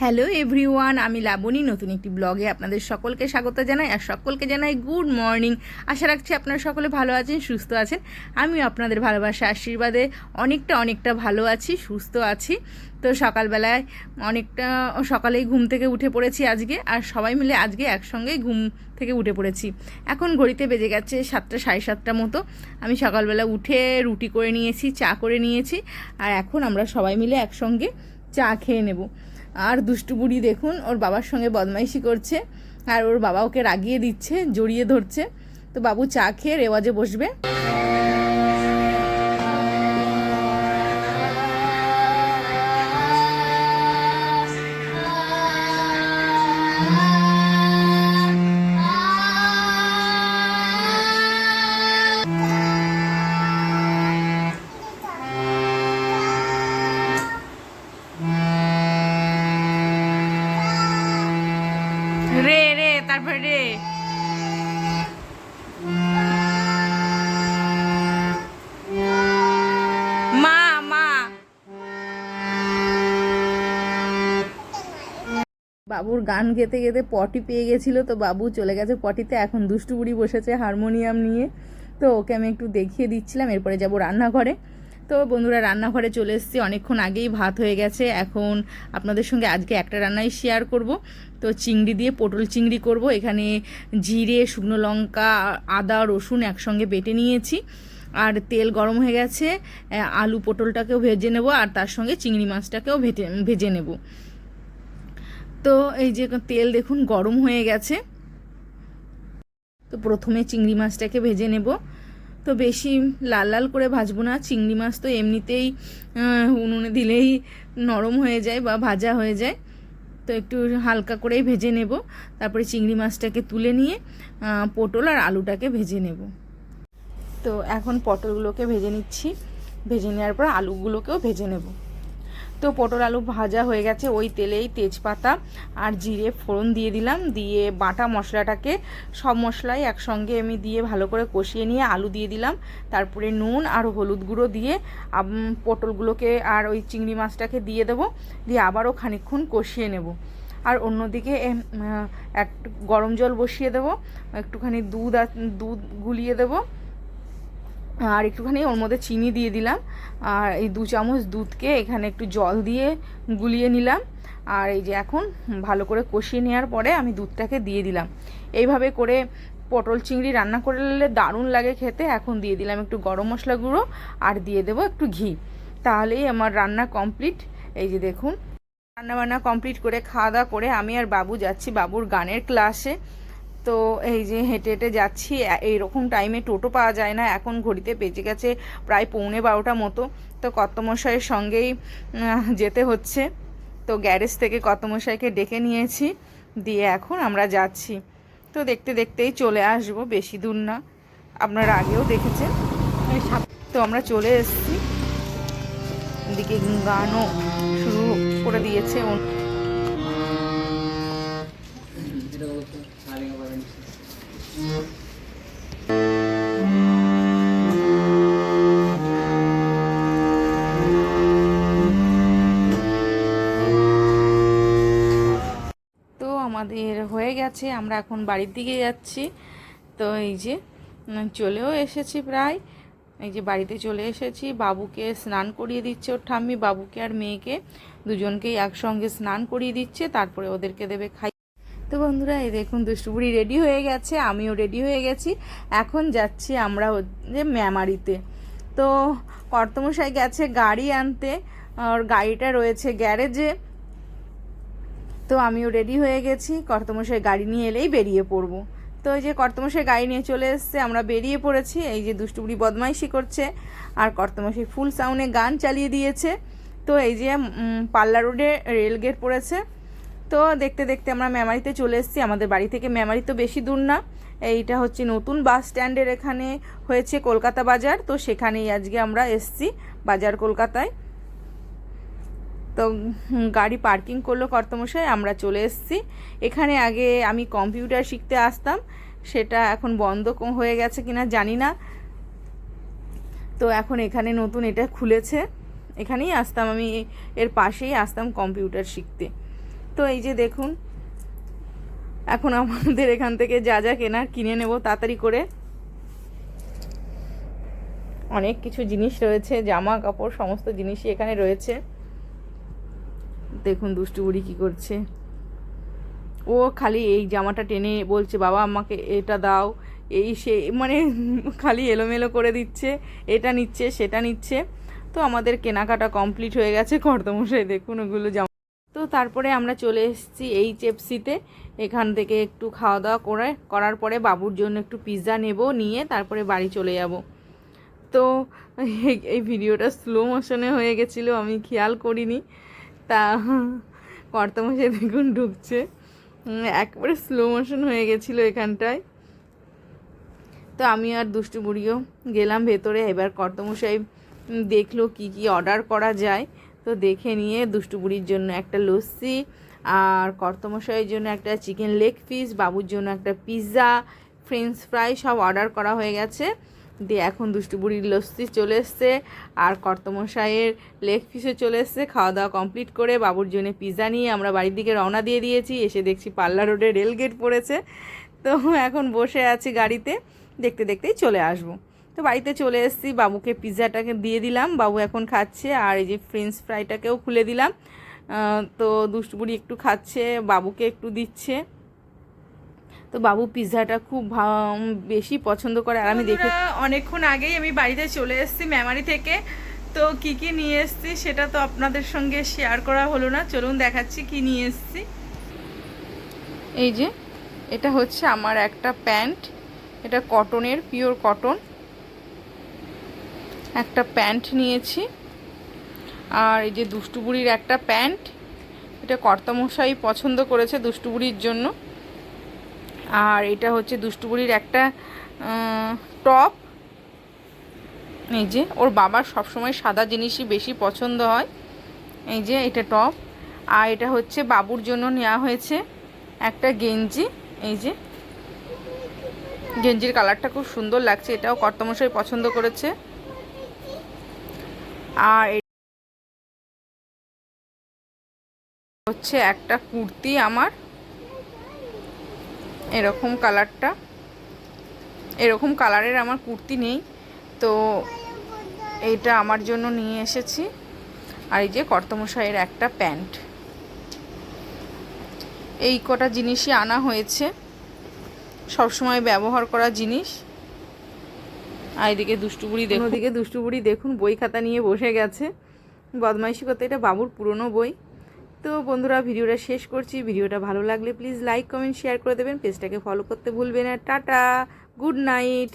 Hello everyone আমি লাবণী, নতুন একটি ব্লগে আপনাদের সকলকে স্বাগত জানাই আর সকলকে জানাই গুড মর্নিং আশা রাখছি আপনারা সকলে ভালো আছেন, সুস্থ আছেন। আমিও আপনাদের ভালোবাসা আশীর্বাদে অনেকটা অনেকটা ভালো আছি, সুস্থ আছি। তো সকালবেলায় অনেকটা সকালেই ঘুম থেকে উঠে পড়েছি আজকে আর সবাই মিলে আজকে একসঙ্গেই ঘুম থেকে উঠে পড়েছি। এখন ঘড়িতে বেজে গেছে সাতটা, সাড়ে সাতটা মতো। আমি সকালবেলা উঠে রুটি করে নিয়েছি, চা করে নিয়েছি আর এখন আমরা সবাই মিলে একসঙ্গে চা খেয়ে নেব। আর দুষ্টু বুড়ি দেখুন, ওর বাবার সঙ্গে বদমাইশি করছে, আর ওর বাবা ওকে রাগিয়ে দিচ্ছে, জড়িয়ে ধরছে। তো বাবু চা খেয়ে রেওয়াজে বসবে। রে রে তারপরে রে। মা মা। বাবুর গান গেতে গেতে পটি পেয়ে গেছিল তো বাবু চলে গেছে পটিতে। এখন দুষ্টু বুড়ি বসেছে হারমোনিয়াম নিয়ে। তো ওকে আমি একটু দেখিয়ে দিচ্ছিলাম এরপরে যাব রান্নাঘরে। তো বন্ধুরা রান্নাঘরে চলে এসেছি। অনেকক্ষণ আগেই ভাত হয়ে গেছে। এখন আপনাদের সঙ্গে আজকে একটা রান্নাই শেয়ার করব। তো চিংড়ি দিয়ে পটল চিংড়ি করব। এখানে জিরে, শুকনো লঙ্কা, আদা, রসুন একসঙ্গে বেটে নিয়েছি। আর তেল গরম হয়ে গেছে। আলু পটলটাকেও ভেজে নেব আর তার সঙ্গে চিংড়ি মাছটাকেও ভেজে ভেজে নেব। তো এই যে তেল দেখুন গরম হয়ে গেছে। তো প্রথমে চিংড়ি মাছটাকে ভেজে নেব। তো বেশি লাল লাল করে ভাজবো না, চিংড়ি মাছ তো এমনিতেই উনুনে দিলেই নরম হয়ে যায় বা ভাজা হয়ে যায়। তো একটু হালকা করেই ভেজে নেব। তারপরে চিংড়ি মাছটাকে তুলে নিয়ে পটল আর আলুটাকে ভেজে নেব। তো এখন পটলগুলোকে ভেজে নিচ্ছি। ভেজে নেওয়ার পর আলুগুলোকেও ভেজে নেব। তো পটল আলু ভাজা হয়ে গেছে। ওই তেলেই তেজপাতা আর জিরে ফোড়ন দিয়ে দিলাম। দিয়ে বাটা মশলাটাকে সব মশলাই একসঙ্গে আমি দিয়ে ভালো করে কষিয়ে নিয়ে আলু দিয়ে দিলাম। তারপরে নুন আর হলুদ গুঁড়ো দিয়ে পটলগুলোকে আর ওই চিংড়ি মাছটাকে দিয়ে দেবো। দিয়ে আবারও খানিকক্ষণ কষিয়ে নেব। আর অন্যদিকে একটু গরম জল বসিয়ে দেবো। একটুখানি দুধ দুধ গুলিয়ে দেবো। আর একটুখানি ওর মধ্যে চিনি দিয়ে দিলাম। আর এই দু চামচ দুধকে এখানে একটু জল দিয়ে গুলিয়ে নিলাম। আর এই যে এখন ভালো করে কষিয়ে নেওয়ার পরে আমি দুধটাকে দিয়ে দিলাম। এইভাবে করে পটল চিংড়ি রান্না করলে দারুণ লাগে খেতে। এখন দিয়ে দিলাম একটু গরম মশলা গুঁড়ো আর দিয়ে দেবো একটু ঘি। তাহলেই আমার রান্না কমপ্লিট। এই যে দেখুন রান্না বান্না কমপ্লিট করে খাওয়া দাওয়া করে আমি আর বাবু যাচ্ছি বাবুর গানের ক্লাসে। তো এই যে হেঁটে হেঁটে যাচ্ছি এইরকম টাইমে টোটো পাওয়া যায় না এখন ঘড়িতে বেজে গেছে প্রায় পৌনে বারোটা মতো। তো কর্তমশাইয়ের সঙ্গেই যেতে হচ্ছে। তো গ্যারেজ থেকে কর্তমশাইকে ডেকে নিয়েছি দিয়ে এখন আমরা যাচ্ছি। তো দেখতে দেখতেই চলে আসব বেশি দূর না। আপনারা আগেও দেখেছেন। তো আমরা চলে এসেছি। এদিকে গানও শুরু করে দিয়েছে। আমাদের হয়ে গেছে, আমরা এখন বাড়ির দিকে যাচ্ছি। তো এই যে চলেও এসেছি প্রায়। এই যে বাড়িতে চলে এসেছি, বাবুকে স্নান করিয়ে দিচ্ছে ওর ঠাম্মি। বাবুকে আর মেয়েকে দুজনকেই একসঙ্গে স্নান করিয়ে দিচ্ছে, তারপরে ওদেরকে দেবে খাই তো বন্ধুরা, এই দেখুন দুষ্টুপুরি রেডি হয়ে গেছে, আমিও রেডি হয়ে গেছি। এখন যাচ্ছি আমরা হচ্ছে ম্যামারিতে তো কর্তমশাই গেছে গাড়ি আনতে, আর গাড়িটা রয়েছে গ্যারেজে। তো আমিও রেডি হয়ে গেছি, কর্তমশাই গাড়ি নিয়ে এলেই বেরিয়ে পড়ব। তো এই যে কর্তমশাই গাড়ি নিয়ে চলে এসছে, আমরা বেরিয়ে পড়েছি, এই যে দুষ্টুপুরি বদমাইশি করছে, আর কর্তমশাই ফুল সাউন্ডে গান চালিয়ে দিয়েছে। তো এই যে পাল্লা রোডে রেল গেট পড়েছে। তো দেখতে দেখতে আমরা মেমারিতে চলে এসেছি। আমাদের বাড়ি থেকে মেমারি তো বেশি দূর না। এইটা হচ্ছে নতুন বাস স্ট্যান্ডের এখানে হয়েছে কলকাতা বাজার। তো সেখানেই আজকে আমরা এসছি বাজার কলকাতায়। তো গাড়ি পার্কিং করল কর্তমশাই, আমরা চলে এসেছি। এখানে আগে আমি কম্পিউটার শিখতে আসতাম। সেটা এখন বন্ধ হয়ে গেছে কিনা জানি না। তো এখন এখানে নতুন এটা খুলেছে। এখানেই আসতাম আমি, এর পাশেই আসতাম কম্পিউটার শিখতে। তো এই যে দেখুন, এখন আমাদের এখান থেকে যা যা কেনার কিনে নেব তাড়াতাড়ি করে। অনেক কিছু জিনিস রয়েছে, জামা, কাপড়, সমস্ত জিনিসই এখানে রয়েছে। দেখুন দুষ্টু বুড়ি কী করছে। ও খালি এই জামাটা টেনে বলছে, বাবা, আমাকে এটা দাও। এই সে মানে খালি এলোমেলো করে দিচ্ছে, এটা নিচ্ছে, সেটা নিচ্ছে। তো আমাদের কেনাকাটা কমপ্লিট হয়ে গেছে। কর্তমশাই দেখুন ওগুলো জামা তারপরে আমরা চলে এসেছি এই চেপসিতে এখান থেকে একটু খাওয়া দাওয়া করে, করার পরে বাবুর জন্য একটু পিৎজা নেব, নিয়ে তারপরে বাড়ি চলে যাব। তো এই- ভিডিওটা স্লো মোশনে হয়ে গেছিল, আমি খেয়াল করিনি। তা কর্তমশাই দেখুন ঢুকছে। একবারে স্লো মোশন হয়ে গেছিল এখানটায়। তো আমি আর দুষ্টু বুড়িও গেলাম ভেতরে, এবার কর্তমশাই দেখল কি কি অর্ডার করা যায়। তো দেখে নিয়ে দুষ্টু বুড়ির জন্য একটা লস্যি, আর কর্তমশাইয়ের জন্য একটা চিকেন লেগ পিস বাবুর জন্য একটা পিৎজা ফ্রেঞ্চ ফ্রাই সব অর্ডার করা হয়ে গেছে। দিয়ে এখন দুষ্টু বুড়ির লস্যি চলে এসছে, আর কর্তমশাইয়ের লেগ পিসও চলে এসছে। খাওয়া দাওয়া কমপ্লিট করে বাবুর জন্য পিৎজা নিয়ে আমরা বাড়ির দিকে রওনা দিয়ে দিয়েছি। এসে দেখছি পাল্লা রোডে রেলগেট পড়েছে। তো এখন বসে আছি গাড়িতে, দেখতে দেখতেই চলে আসব। তো বাড়িতে চলে এসেছি বাবুকে পিৎজাটাকে দিয়ে দিলাম বাবু এখন খাচ্ছে আর এই যে ফ্রেঞ্চ ফ্রাইটাকেও খুলে দিলাম। তো দুষ্টুবুড়ি একটু খাচ্ছে বাবুকে একটু দিচ্ছে। তো বাবু পিৎজাটা খুব বেশি পছন্দ করে আর আমি দেখি অনেকক্ষণ আগেই আমি বাড়িতে চলে এসেছি মেমারি থেকে। তো কি কি নিয়ে এসেছি সেটা তো আপনাদের সঙ্গে শেয়ার করা হলো না। চলুন দেখাচ্ছি কি নিয়ে এসেছি। এই যে এটা হচ্ছে আমার একটা প্যান্ট। এটা কটনের পিওর কটন একটা প্যান্ট নিয়েছি। আর এই যে দুষ্টুবুড়ির একটা প্যান্ট, এটা কর্তামশাই পছন্দ করেছে দুষ্টুবুড়ির জন্য। আর এটা হচ্ছে দুষ্টুবুড়ির একটা টপ। এই যে, ওর বাবার সবসময় সাদা জিনিসই বেশি পছন্দ হয়। এই যে, এটা টপ। আর এটা হচ্ছে বাবুর জন্য নেওয়া হয়েছে একটা গেঞ্জি। এই যে, গেঞ্জির কালারটা খুব সুন্দর লাগছে, এটাও কর্তমশাই পছন্দ করেছে। আর হচ্ছে একটা কুর্তি আমার। এরকম কালারটা। এরকম কালারের আমার কুর্তি নেই। তো এইটা আমার জন্য নিয়ে এসেছি। আর এই যে কর্তমশাইয়ের একটা প্যান্ট। এই কটা জিনিসই আনা হয়েছে। সবসময় ব্যবহার করা জিনিস। এদিকে দুষ্টুবুড়ি দেখুন। ওদিকে দেখুন, বই খাতা নিয়ে বসে গেছে। বদমাইশি করতে এটা বাবুর পুরনো বই। তো বন্ধুরা, ভিডিওটা শেষ করছি। ভিডিওটা ভালো লাগলে প্লিজ লাইক কমেন্ট শেয়ার করে দেবেন। পেজটাকে ফলো করতে ভুলবেন আর টাটা গুড নাইট